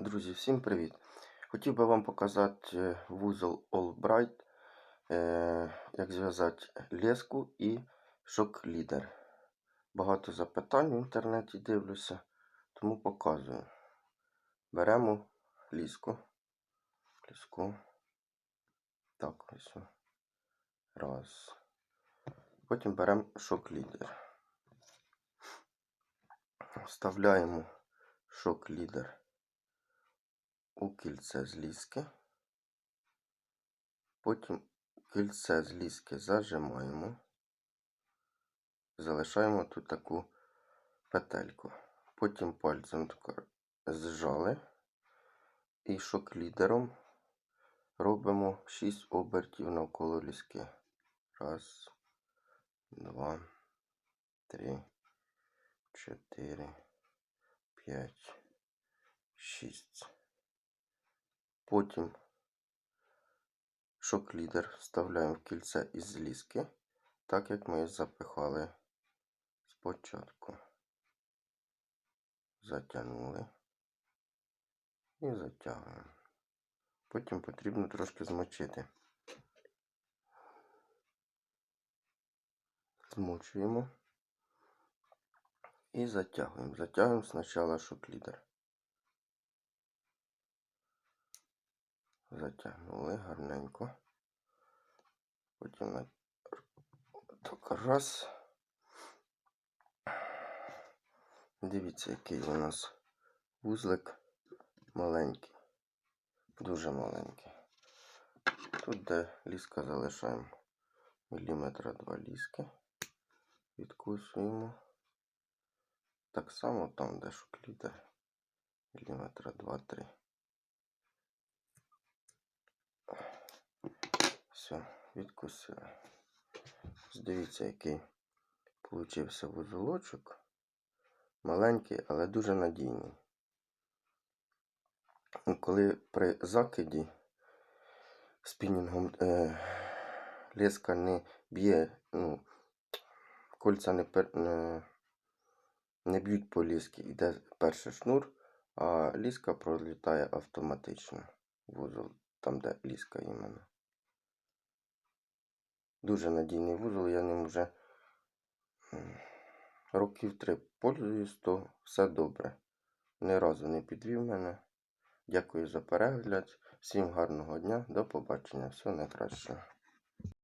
Друзі, всім привіт! Хотів би вам показати е, вузол Allbright, е, як зв'язати леску і шок-лідер. Багато запитань в інтернеті дивлюся, тому показую. Беремо ліску. Ліску. Так, ось. Раз. Потім беремо шок-лідер. Вставляємо шок-лідер у кільце з ліски. Потім кільце з ліски зажимаємо. Залишаємо тут таку петельку. Потім пальцем зжали і шок-лідером робимо 6 обертів навколо ліски. Раз, два, три, чотири, п'ять, шість. Потім шок-лідер вставляємо в кільце із ліски, так як ми запихали спочатку. Затягнули і затягуємо. Потім потрібно трошки змочити. Змочуємо і затягуємо. Затягуємо спочатку шок-лідер. Затягнули гарненько. Потім так раз. Дивіться, який у нас вузлик маленький. Дуже маленький. Тут, де ліска залишаємо міліметра два ліски. Відкусуємо. Так само там, де шоклітер. Міліметра два-три. Все, відкусили. Дивіться, який получився вузолочок. Маленький, але дуже надійний. Коли при закиді спінінгом е, леска не б'є, ну, кольця не, пер, не, не б'ють по ліскі, йде перший шнур, а ліска пролітає автоматично. Вузол, там, де ліска іменно. Дуже надійний вузол, я ним вже років три пользуюсь, то все добре. Ні разу не підвів мене. Дякую за перегляд. Всім гарного дня, до побачення. Всього найкращого.